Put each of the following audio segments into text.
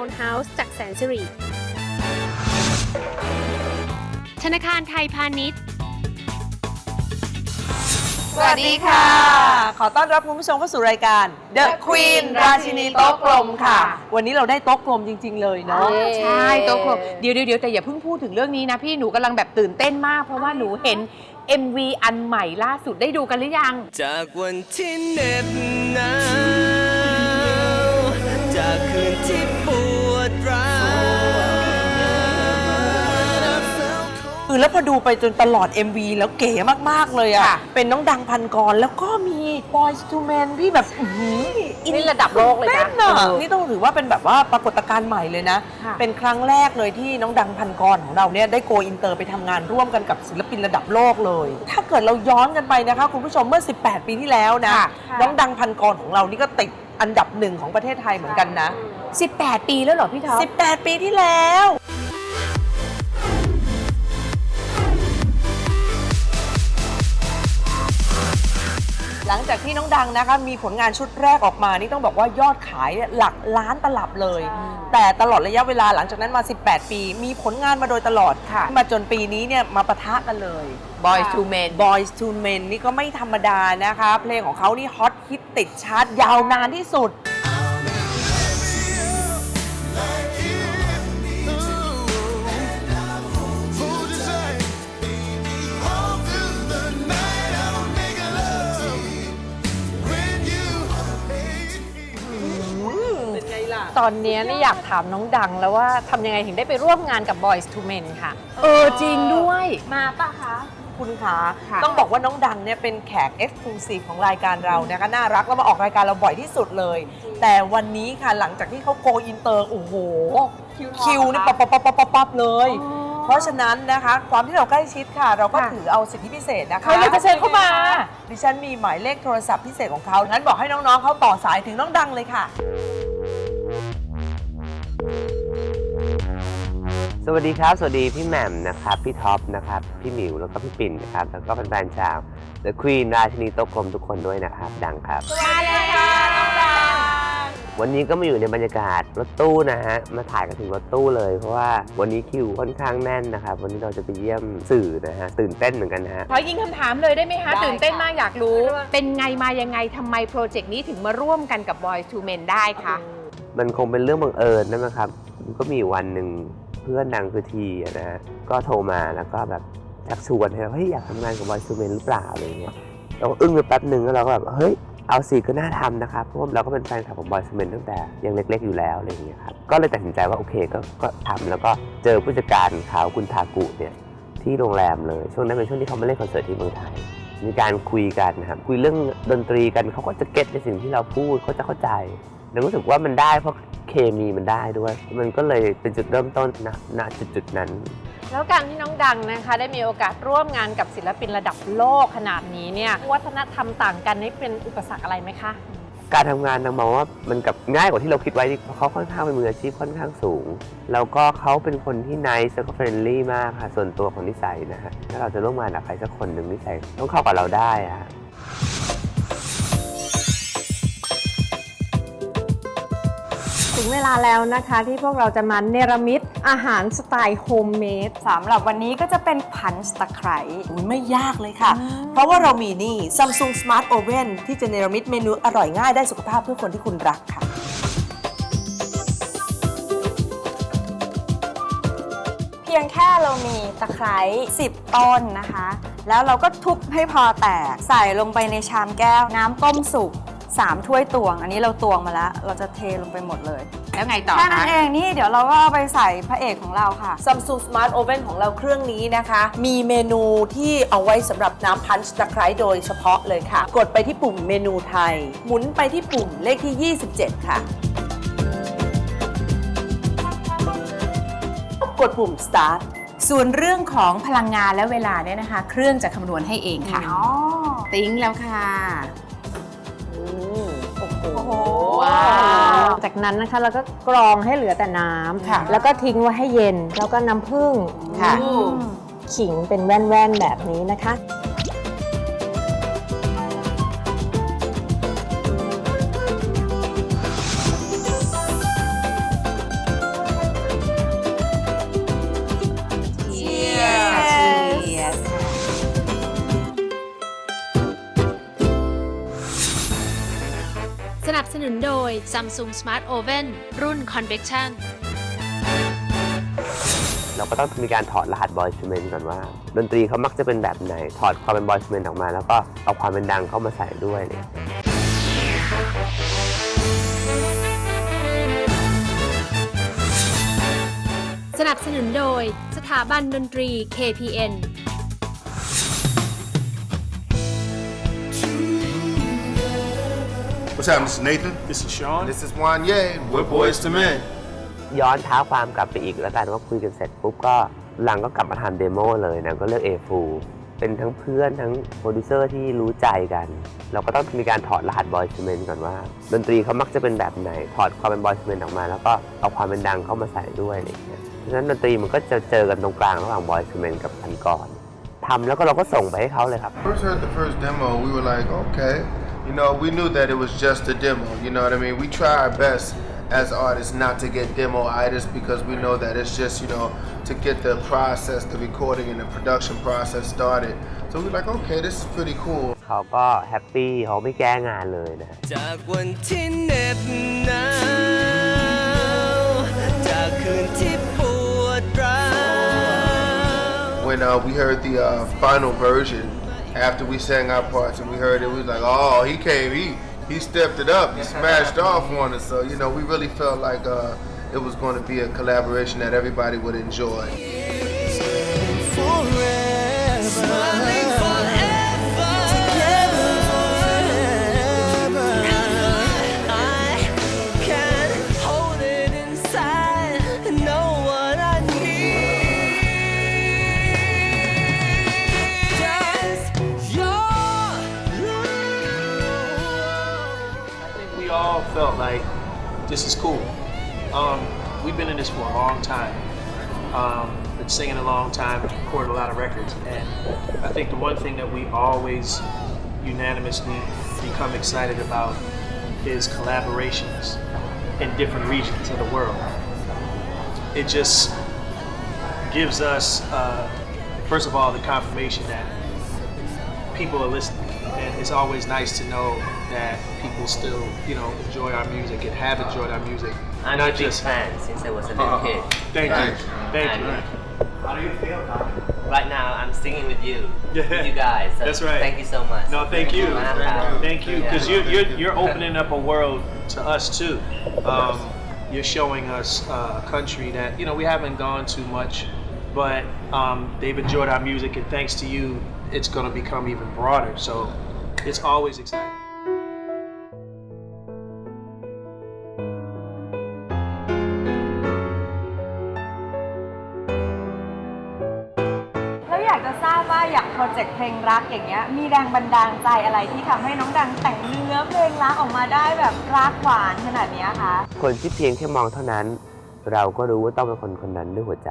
คอนโดทาวน์เฮาส์จากแสนสิริ ธนาคารไทยพาณิชย์ สวัสดีค่ะ ขอต้อนรับคุณผู้ชมเข้าสู่รายการ The Queen ราชินีโต๊ะกลมค่ะ วันนี้เราได้โต๊ะกลมจริง ๆ เลยเนาะใช่โต๊ะกลมเดี๋ยวเดี๋ยวเดี๋ยวแต่อย่าเพิ่งพูดถึงเรื่องนี้นะพี่หนูกำลังแบบตื่นเต้นมาก เพราะว่าหนูเห็น MV อันใหม่ล่าสุดได้ดูกันหรือยัง จากวันที่เหน็บหนาวจากคืนที่ คือแล้วพอดูไปจนตลอด MV แล้วเก๋มากๆเลยอะค่ะ เป็นน้องดังพันกรแล้วก็มี Boys to Men พี่แบบอื้อหืออินี่ระดับโลกเลยนะเต้นอะเออ นี่ต้องถือว่าเป็นแบบว่าปรากฏการณ์ใหม่เลยนะ ค่ะ เป็นครั้งแรกเลยที่น้องดังพันกรของเราเนี่ยได้โกอินเตอร์ไปทำงานร่วมกันกับศิลปินระดับโลกเลย ถ้าเกิดเราย้อนกันไปนะคะคุณผู้ชมเมื่อ 18 ปีที่แล้วนะ ค่ะ น้องดังพันกรของเรานี่ก็ติดอันดับหนึ่งของประเทศไทยเหมือนกันนะ 18 ปีแล้วเหรอพี่ท็อป 18 ปีที่แล้ว หลังจากที่น้องดังนะคะมีผลงานชุดแรกออกมานี่ต้องบอกว่ายอดขายเนี่ยหลักล้านตลับเลยแต่ตลอดระยะเวลาหลังจากนั้นมา 18 ปี มีผลงานมาโดยตลอดค่ะ มาจนปีนี้เนี่ยมาปะทะกันเลย Boys to Men Boys to Men นี่ก็ไม่ธรรมดานะคะ เพลงของเขานี่ฮอตฮิตติดชาร์ตยาวนานที่สุด ตอนเนี้ยนี่อยากถามน้องดังแล้วว่าทำยังไงถึงได้ไปร่วมงานกับ Boys to Men ค่ะ เออจริงด้วย มาปะคะ คุณคะค่ะ ต้องบอกว่าน้องดังเนี่ยเป็นแขกเอ็กซ์คลูซีฟของรายการเรานะคะน่ารักแล้วมาออกรายการเราบ่อยที่สุดเลย แต่วันนี้ค่ะหลังจากที่เขาโกอินเตอร์โอ้โห คิวนี่ปั๊บปั๊บปั๊บปั๊บปั๊บปั๊บเลย เพราะฉะนั้นนะคะ ความที่เราใกล้ชิดค่ะ เราก็ค่ะ ถือเอาสิทธิพิเศษนะคะใครเลยจะเชิญเข้ามา ดิฉันมีหมายเลขโทรศัพท์พิเศษของเขางั้นบอกให้น้องๆเขาต่อสายถึงน้องดังเลยค่ะ สวัสดีครับ สวัสดีพี่แหม่มนะครับ พี่ท็อปนะครับ พี่หมิว แล้วก็พี่ปิ่นนะครับ แล้วก็แฟนๆชาว The Queen ราชินีโต๊ะกลมทุกคนด้วยนะครับ ดังครับ มาเลยค่ะน้องดังวันนี้ก็มาอยู่ในบรรยากาศรถตู้นะฮะ มาถ่ายกันถึงรถตู้เลย เพราะว่าวันนี้คิวค่อนข้างแน่นนะครับ วันนี้เราจะไปเยี่ยมสื่อนะฮะ ตื่นเต้นเหมือนกันนะฮะ ขอยิงคำถามเลยได้ไหมคะได้ตื่นเต้นค่ะมากอยากรู้ เป็นไงมายังไงทำไมโปรเจกต์นี้ถึงมาร่วมกันกับ Boys to Men ได้คะ มันคงเป็นเรื่องบังเอิญนะมั้งครับ ก็มีวันหนึ่ง เพื่อนนางคือทีนะฮะก็โทรมาแล้วก็แบบชักชวนให้เราเฮ้ยอยากทำงานกับบอยซูเมนหรือเปล่าอะไรเงี้ยเราอึ้งไปแป๊บหนึ่งแล้วเราก็แบบเฮ้ยเอาสิก็น่าทำนะครับเพราะว่าเราก็เป็นแฟนคลับของบอยซูเมนตั้งแต่ยังเล็กๆอยู่แล้วอะไรเงี้ยครับก็เลยตัดสินใจว่าโอเคก็ก็ทำแล้วก็เจอผู้จัดการเขาคุณทากุเนี่ยที่โรงแรมเลยช่วงนั้นเป็นช่วงที่เขามาเล่นคอนเสิร์ตที่เมืองไทย มีการคุยกันนะครับคุยเรื่องดนตรีกันเขาก็จะเก็ตในสิ่งที่เราพูดเขาจะเข้าใจเรารู้สึกว่ามันได้เพราะ เคมีมันได้ด้วย มันก็เลยเป็นจุดเริ่มต้นณณจุดจุดๆนั้น แล้วการที่น้องดังนะคะได้มีโอกาสร่วมงานกับศิลปินระดับโลกขนาดนี้เนี่ยวัฒนธรรมต่างกันนี่เป็นอุปสรรคอะไรไหมคะ การทำงานนางมองว่ามันกับง่ายกว่าที่เราคิดไว้เพราะเขาค่อนข้างเป็นมืออาชีพค่อนข้างสูง แล้วก็เขาเป็นคนที่ nice แล้วก็ friendly มากค่ะ ส่วนตัวของนิสัยนะฮะถ้าเราจะร่วมงานกับใครสักคนหนึ่งนิสัยต้องเข้ากับเราได้อะฮะ ถึงเวลาแล้วนะคะ ที่พวกเราจะมาเนรมิตอาหารสไตล์โฮมเมดสำหรับวันนี้ก็จะเป็นพันช์ตะไคร้อุ๊ยไม่ยากเลยค่ะ เพราะว่าเรามีนี่ Samsung Smart Oven ที่จะเนรมิตเมนูอร่อยง่ายได้สุขภาพเพื่อคนที่คุณรักค่ะ เพียงแค่เรามีตะไคร้ 10 ต้นนะคะ แล้วเราก็ทุบให้พอแตกใส่ลงไปในชามแก้วน้ำต้มสุก 3 ถ้วยตวง อันนี้เราตวงมาแล้ว เราจะเทลงไปหมดเลย แล้วไงต่อแค่นั้คะนเองนี่เดี๋ยวเราก็เอาไปใส่พระเอกของเราค่ะ Samsung Smart Oven ของเราเครื่องนี้นะคะ มีเมนูที่เอาไว้สำหรับน้ำพันช์ตะไคร้โดยเฉพาะเลยค่ะ กดไปที่ปุ่มเมนูไทย หมุนไปที่ปุ่มเลขที่ 27 ค่ะ กดปุ่ม start ส่วนเรื่องของพลังงานและเวลาเนี่ยนะคะ เครื่องจะคำนวณให้เองค่ะ อ๋อ ติ้งแล้วค่ะอืม โอ้โหโอ้โหว้าว จากนั้นนะคะเราก็กรองให้เหลือแต่น้ค่ะำแล้วก็ทิ้งไว้ให้เย็น แล้วก็น้ำผึ้งค่ะ อืม ขิงเป็นแว่นๆแบบนี้นะคะ นับสนุนโดย Samsung Smart Oven รุ่น Convection เราก็ต้องมีการถอดรหัสบอยส์เมนก่อนว่า ดนตรีเขามักจะเป็นแบบไหน ถอดความเป็นบอยส์เมนออกมา แล้วก็เอาความเป็นดังเข้ามาใส่ด้วยเนี่ยสนับสนุนโดยสถาบันดนตรี KPN What's happening? This is Nathan. This is Sean. This is Wanye. We're boys to men. ย้อนเท้าความกลับไปอีกแล้วกันว่าคุยกันเสร็จปุ๊บก็หลังก็กลับมาทำเดโมเลยนะก็เลือก A full เป็นทั้งเพื่อนทั้งโปรดิวเซอร์ที่รู้ใจกัน เราก็ต้องมีการถอดรหัสบอยส์เมนก่อนว่า ดนตรีเขามักจะเป็นแบบไหน ถอดความเป็นบอยส์เมนออกมา แล้วก็เอาความเป็นดังเข้ามาใส่ด้วยอะไรอย่างเงี้ยเพราะฉะนั้นดนตรีมันก็จะเจอกันตรงกลางระหว่างบอยส์เมนกับพันกรทำแล้วก็เราก็ส่งไปให้เขาเลยครับ First heard the first demo, we were like, okay. You know, we knew that it was just a demo. You know what I mean? We try our best as artists not to get demo-itis because we know that it's just, you know, to get the process, the recording and the production process started. So we're like, okay, this is pretty cool. เขาก็แฮปปี้เขาไม่แก้งานเลยนะ จากวันที่เหน็บหนาวจากคืนที่ปวดร้าว When uh, we heard the uh, final version, after we sang our parts and we heard it, we was like, oh, he came, he he stepped it up, he smashed off on us. So you know, we really felt like uh, it was going to be a collaboration that everybody would enjoy. Forever. Felt like this is cool. Um, we've been in this for a long time. Um, been singing a long time, recorded a lot of records, and I think the one thing that we always unanimously become excited about is collaborations in different regions of the world. It just gives us, uh, first of all, the confirmation that people are listening. And it's always nice to know that people still, you know, enjoy our music and have enjoyed our music. I'm Not a big just- fan since I was a Uh, little kid. Thank you. Thank you. How do you feel, right now I'm singing with you, Yeah. with you guys. So That's right. Thank you so much. No, thank you. Wow. Thank you, because Yeah. you're, you're you're opening up a world to us too. Um, you're showing us uh, a country that you know we haven't gone to much, but um, they've enjoyed our music, and thanks to you, it's going to become even broader. So it's always exciting. แล้วอยากจะทราบว่าอย่างโปรเจกต์เพลงรักอย่างเงี้ยมีแรงบันดาลใจอะไรที่ทำให้น้องดังแต่งเนื้อเพลงรักออกมาได้แบบรักหวานขนาดเนี้ยคะ คนที่เพียงแค่มองเท่านั้น เราก็รู้ว่าต้องเป็นคนคนนั้นด้วยหัวใจ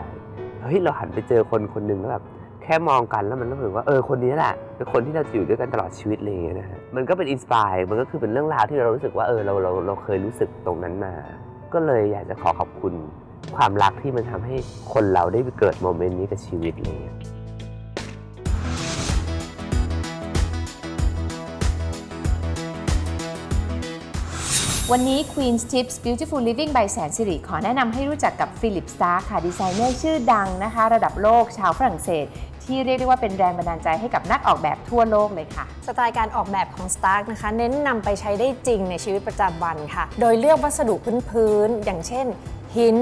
เฮ้ย เราหันไปเจอคนคนหนึ่งแล้วแบบแค่มองกันแล้วมันรู้สึกว่าเออคนนี้แหละเป็นคนที่เราอยู่ด้วยกันตลอดชีวิตอะไรเงี้ยนะฮะมันก็เป็นอินสปายมันก็คือเป็นเรื่องราวที่เรารู้สึกว่าเออเราเราเราเคยรู้สึกตรงนั้นมา ก็เลยอยากจะขอขอบคุณความรักที่มันทำให้คนเราได้เกิดโมเมนต์นี้กับชีวิตอะไรเงี้ยวันนี้ Queen's Tips Beautiful Living by แสนสิริขอแนะนำให้รู้จักกับฟิลิปสตาร์ค่ะ ดีไซเนอร์ชื่อดังนะคะ ระดับโลกชาวฝรั่งเศส ที่เรียกได้ว่าเป็นแรงบันดาลใจให้กับนักออกแบบทั่วโลกเลยค่ะ สไตล์การออกแบบของ Stark นะคะ เน้นนำไปใช้ได้จริงในชีวิตประจำวันค่ะ โดยเลือกวัสดุพื้นๆอย่างเช่น หิน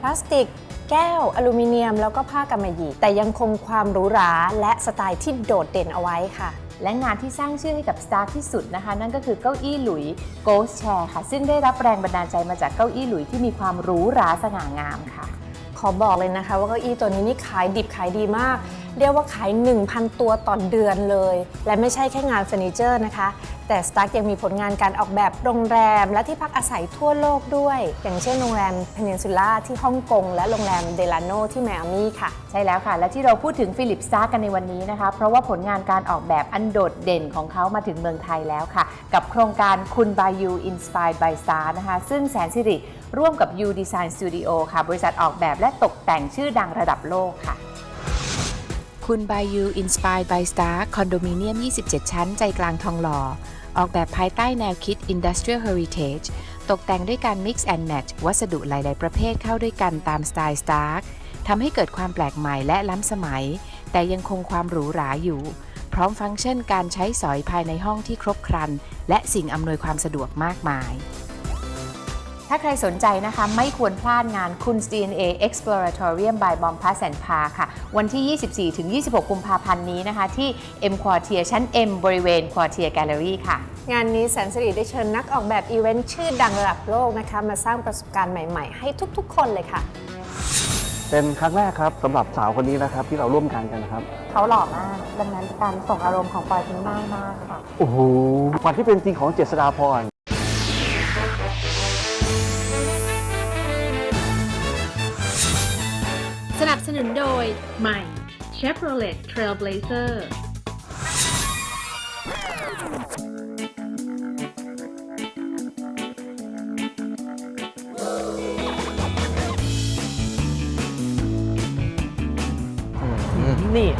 พลาสติก แก้ว อลูมิเนียม แล้วก็ผ้ากำมะหยี่ แต่ยังคงความหรูหราและสไตล์ที่โดดเด่นเอาไว้ค่ะและงานที่สร้างชื่อให้กับ Stark ที่สุดนะคะ นั่นก็คือเก้าอี้หลุย Ghost Chair ค่ะ ซึ่งได้รับแรงบันดาลใจมาจากเก้าอี้หลุยที่มีความหรูหราสง่างามค่ะ ขอบอกเลยนะคะ ว่าเก้าอี้ตัวนี้นี่ขายดิบขายดีมาก เรียกว่าขาย 1,000 ตัวต่อเดือนเลย และไม่ใช่แค่งานเฟอร์นิเจอร์นะคะ แต่ Stark ยังมีผลงานการออกแบบโรงแรม และที่พักอาศัยทั่วโลกด้วย อย่างเช่นโรงแรมเพนินซูล่าที่ฮ่องกงและโรงแรมเดลาโนที่ไมอามี่ค่ะ ใช่แล้วค่ะ และที่เราพูดถึงฟิลิปสตาร์กันในวันนี้นะคะ เพราะว่าผลงานการออกแบบอันโดดเด่นของเขามาถึงเมืองไทยแล้วค่ะ กับโครงการคุณบายู Inspired by Star นะคะซึ่งแสนสิริร่วมกับ U Design Studio ค่ะ บริษัทออกแบบและตกแต่งชื่อดังระดับโลกค่ะ คุณ by You Inspired by Star คอนโดมิเนียม 27 ชั้นใจกลางทองหล่อ ออกแบบภายใต้แนวคิด Industrial Heritage ตกแต่งด้วยการ Mix and Match วัสดุหลาย ๆ ประเภทเข้าด้วยกันตามสไตล์ Stark ทำให้เกิดความแปลกใหม่และล้ำสมัย แต่ยังคงความหรูหราอยู่ พร้อมฟังก์ชันการใช้สอยภายในห้องที่ครบครัน และสิ่งอำนวยความสะดวกมากมาย ถ้าใครสนใจนะคะ ไม่ควรพลาดงานคุณ DNA Exploratorium by b o m p a s and p a ค่ะ วันที่ 24 ถึง 26 กุมภาพันธ์นี้นะคะ ที่ M Quartier ชั้น M บริเวณ Quartier Gallery ค่ะ งานนี้แสนสิริได้เชิญนักออกแบบอีเวนต์ชื่อดังระดับโลกนะคะ มาสร้างประสบการณ์ใหม่ๆ ให้ทุกๆ คนเลยค่ะ เป็นครั้งแรกครับสำหรับสาวคนนี้นะครับที่เราร่วมงานกันนะครับ เขาหล่อมาก ดังนั้นการส่งอารมณ์ของปอยจึงง่ายมากค่ะ โอ้โหความที่เป็นจริงของเจษฎาพร นับสนุนโดย ใหม่ Chevrolet Trailblazer นี่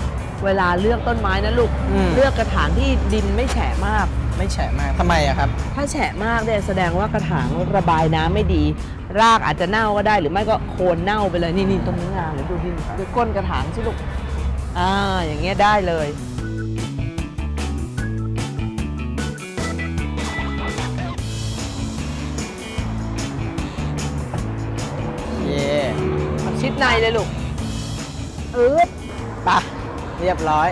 เวลาเลือกต้นไม้นะลูก อืม เลือกกระถางที่ดินไม่แฉะมาก ไม่แฉะมากทำไมอะครับ ถ้าแฉะมากเนี่ยแสดงว่ากระถางระบายน้ำไม่ดี รากอาจจะเน่าก็ได้ หรือไม่ก็โคนเน่าไปเลยนี่นี่ตรงนี้งานหรือดูดินดูก้นกระถางสิลูกอ่าอย่างเงี้ยได้เลยเย่ชิดในเลยลูกเออปะเรียบร้อย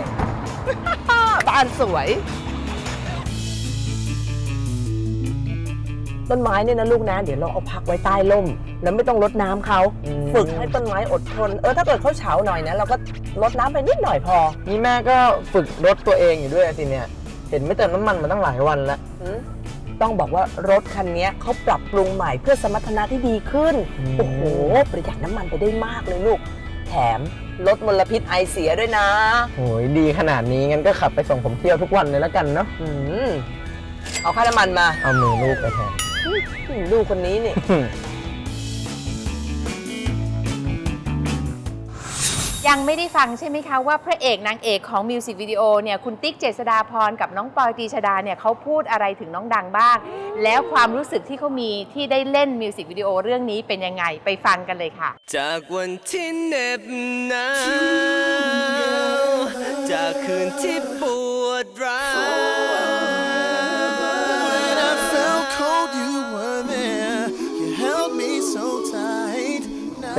บ้านสวย ต้นไม้เนี่ยนะลูกนะ เดี๋ยวเราเอาพักไว้ใต้ร่ม แล้วไม่ต้องรดน้ำเขา อืม ฝึกให้ต้นไม้อดทน เออถ้าเกิดเขาเฉาหน่อยนะเราก็รดน้ำไปนิดหน่อยพอนี่แม่ก็ฝึกรถตัวเองอยู่ด้วยสิเนี่ยเห็นไม่เติมน้ำมันมาตั้งหลายวันแล้วหืมต้องบอกว่ารถคันนี้เขาปรับปรุงใหม่เพื่อสมรรถนะที่ดีขึ้นอืมโอ้โห ประหยัดน้ำมันไปได้มากเลยลูก แถมลดมลพิษไอเสียด้วยนะ โอ้ยดีขนาดนี้งั้นก็ขับไปส่งผมเที่ยวทุกวันเลยแล้วกันเนาะอืมเอาค่าน้ำมันมา เอามือลูกไปแทนอืม ดูคนนี้นี่ยังไม่ได้ฟังใช่ไหมคะว่าพระเอกนางเอกของมิวสิกวิดีโอเนี่ยคุณติ๊กเจษดาพรกับน้องปอยตีชดาเนี่ยเขาพูดอะไรถึงน้องดังบ้าง แล้วความรู้สึกที่เขามีที่ได้เล่นมิวสิกวิดีโอเรื่องนี้เป็นยังไงไปฟังกันเลยค่ะ จากวันที่เหน็บหนาวจากคืนที่ปวด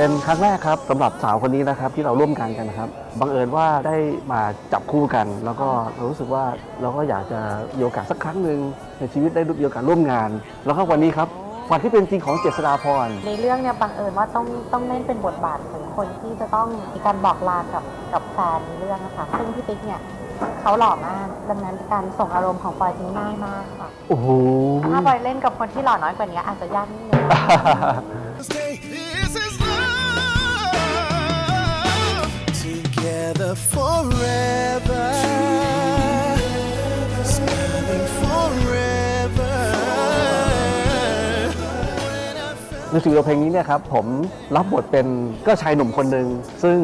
เป็นครั้งแรกครับสำหรับสาวคนนี้นะครับที่เราร่วมงานกันนะครับบังเอิญว่าได้มาจับคู่กัน แล้วก็เรารู้สึกว่าเราก็อยากจะมีโอกาสสักครั้งหนึ่งในชีวิตได้มีโอกาสร่วมงาน แล้วก็วันนี้ครับวันที่เป็นจริงของเจษฎาพร ในเรื่องเนี่ยบังเอิญว่าต้องต้องเล่นเป็นบทบาทของคนที่จะต้องมีการบอกลากับกับแฟนในเรื่องนะคะซึ่งพี่ติ๊กเนี่ยเขาหล่อมาก ดังนั้นการส่งอารมณ์ของปอยจึงง่ายมากค่ะโอ้โห ถ้าปอยเล่นกับคนที่หล่อน้อยกว่านี้อาจจะยากนิดนึง This is forever smiling forever มิวสิกวิโอเพลงนี้เนี่ยครับผมรับบทเป็นก็ชายหนุ่มคนหนึ่งซึ่ง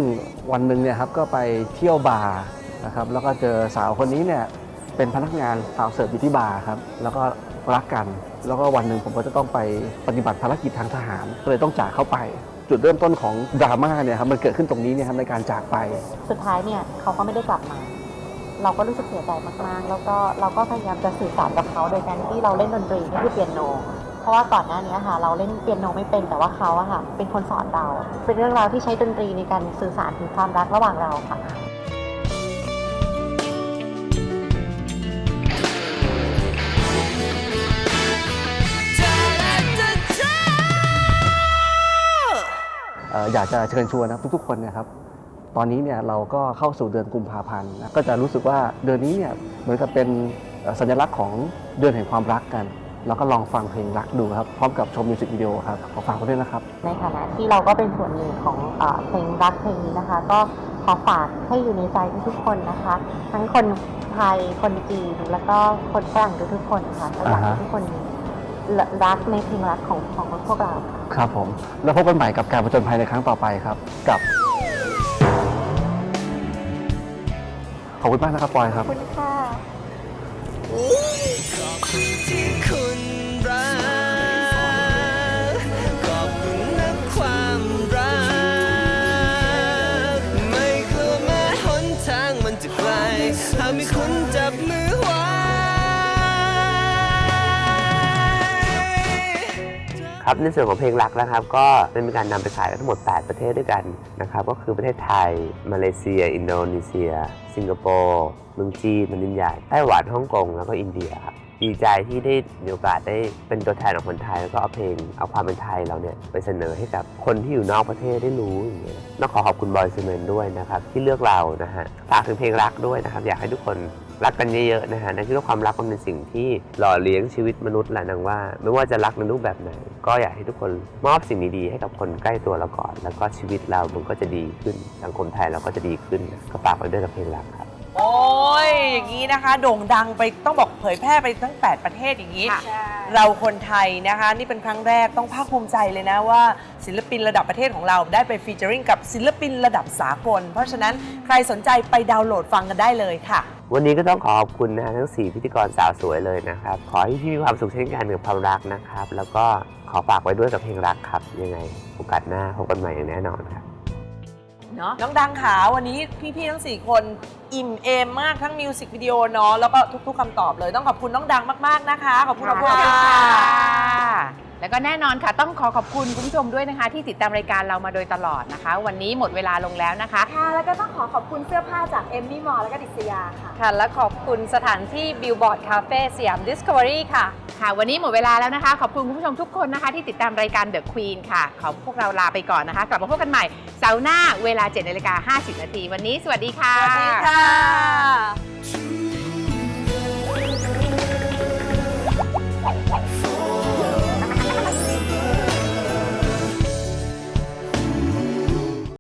วันหนึ่งเนี่ยครับก็ไปเที่ยวบาร์นะครับแล้วก็เจอสาวคนนี้เนี่ยเป็นพนักงานสาวเสิร์ฟอยู่ที่บาร์ครับแล้วก็รักกัน แล้วก็วันหนึ่งผมก็จะต้องไปปฏิบัติภารกิจทางทหารก็เลยต้องจากเข้าไป จุดเริ่มต้นของดราม่าเนี่ยครับมันเกิดขึ้นตรงนี้เนี่ยครับในการจากไป สุดท้ายเนี่ยเขาก็ไม่ได้กลับมา เราก็รู้สึกเสียใจมากๆ แล้วก็เราก็พยายามจะสื่อสารกับเขาโดยการที่เราเล่นดนตรีก็คือเปียโน เพราะว่าก่อนหน้านี้ค่ะ เราเล่นเปียโนไม่เป็นแต่ว่าเขาอะค่ะเป็นคนสอนเรา เป็นเรื่องราวที่ใช้ดนตรีในการสื่อสารถึงความรักระหว่างเราค่ะ อ่ออยากจะเชิญชวนนะครับทุกๆคนเนะครับตอนนี้เนี่ยเราก็เข้าสู่เดือนกุมภาพันธ์นะก็จะรู้สึกว่าเดือนนี้เนี่ยเหมือนกับเป็นเอ่อสัญลักษณ์ของเดือนแห่งความรักกันแล้วก็ลองฟังเพลงรักดูครับ พร้อมกับชมมิวสิกวิดีโอครับ ขอฝากไว้ด้วยนะครับ ในฐานะที่เราก็เป็นส่วนหนึ่งของเออเพลงรักเพลงนี้นะคะ ก็ขอฝากให้อยู่ในใจทุกๆคนนะคะ ทั้งคนไทยคนจีนแล้วก็คนฝรั่งทุกๆคนค่ะก็อยากให้อ่าฮะทุกคน รักในเพลงรักของของพวกเราค่ะครับผม แล้วพบกันใหม่กับการผจญภัยในครั้งต่อไปครับ กับ ขอบคุณมากนะครับปอยครับขอบคุณค่ะ ครับในส่วนของเพลงรักนะครับ ก็ได้มีการนำไปขายทั้งหมด 8 ประเทศด้วยกันนะครับ ก็คือประเทศไทย มาเลเซีย อินโดนีเซีย สิงคโปร์เมืองจีนมันนินใหญ่ไต้หวันฮ่องกงแล้วก็อินเดียครับดีใจที่ได้มีโอกาสได้เป็นตัวแทนของคนไทย แล้วก็เอาเพลงเอาความเป็นไทยเราเนี่ยไปเสนอให้กับคนที่อยู่นอกประเทศได้รู้อย่างเงี้ยต้องขอขอบคุณบอยซูเมนด้วยนะครับ ที่เลือกเรานะฮะฝากถึงเพลงรักด้วยนะครับ อยากให้ทุกคน รักกันเยอะๆนะฮะนั่นคือความรักมันเป็นสิ่งที่หล่อเลี้ยงชีวิตมนุษย์แหละนางว่า ไม่ว่าจะรักในรูปแบบไหน ก็อยากให้ทุกคนมอบสิ่งดีๆให้กับคนใกล้ตัวเราก่อน แล้วก็ชีวิตเรามันก็จะดีขึ้นสังคมไทยเราก็จะดีขึ้นนะก็ฝากไว้ด้วยกับเพลงรักครับโอ้ยอย่างนี้นะคะโด่งดังไปต้องบอกเผยแพร่ไปทั้ง 8 ประเทศอย่างนี้ เราคนไทยนะคะ นี่เป็นครั้งแรกต้องภาคภูมิใจเลยนะว่า ศิลปินระดับประเทศของเราได้ไปฟีเจอริงกับศิลปินระดับสากล เพราะฉะนั้นใครสนใจไปดาวน์โหลดฟังกันได้เลยค่ะ วันนี้ก็ต้องขอขอบคุณนะฮะทั้ง 4 พิธีกรสาวสวยเลยนะครับ ขอให้พี่มีความสุขเช่นกันกับความรักนะครับ แล้วก็ขอฝากไว้ด้วยกับเพลงรักครับยังไงโอกาสหน้าพบกันใหม่อย่างแน่นอนครับ เนาะน้องดังขาวันนี้พี่ๆทั้ง 4 คนอิ่มเอมมากทั้งมิวสิกวิดีโอเนาะแล้วก็ทุกๆคำตอบเลย ต้องขอบคุณน้องดังมากๆนะคะ ขอบคุณขอบคุณค่ะ แล้วก็แน่นอนค่ะ ต้องขอขอบคุณคุณผู้ชมด้วยนะคะ ที่ติดตามรายการเรามาโดยตลอดนะคะ วันนี้หมดเวลาลงแล้วนะคะ ค่ะ แล้วก็ต้องขอขอบคุณเสื้อผ้าจากเอมมี่มอลแล้วก็ดิษยาค่ะ ค่ะ และขอบคุณสถานที่บิลบอร์ดคาเฟ่สยามดิสคัฟเวอรี่ค่ะ ค่ะ วันนี้หมดเวลาแล้วนะคะ ขอบคุณคุณผู้ชมทุกคนนะคะ ที่ติดตามรายการ The Queen ค่ะ ขอพวกเราลาไปก่อนนะคะ กลับมาพบกันใหม่เสาร์หน้าเวลา7นาฬิกา50นาทีวันนี้ สวัสดีค่ะ สวัสดีค่ะ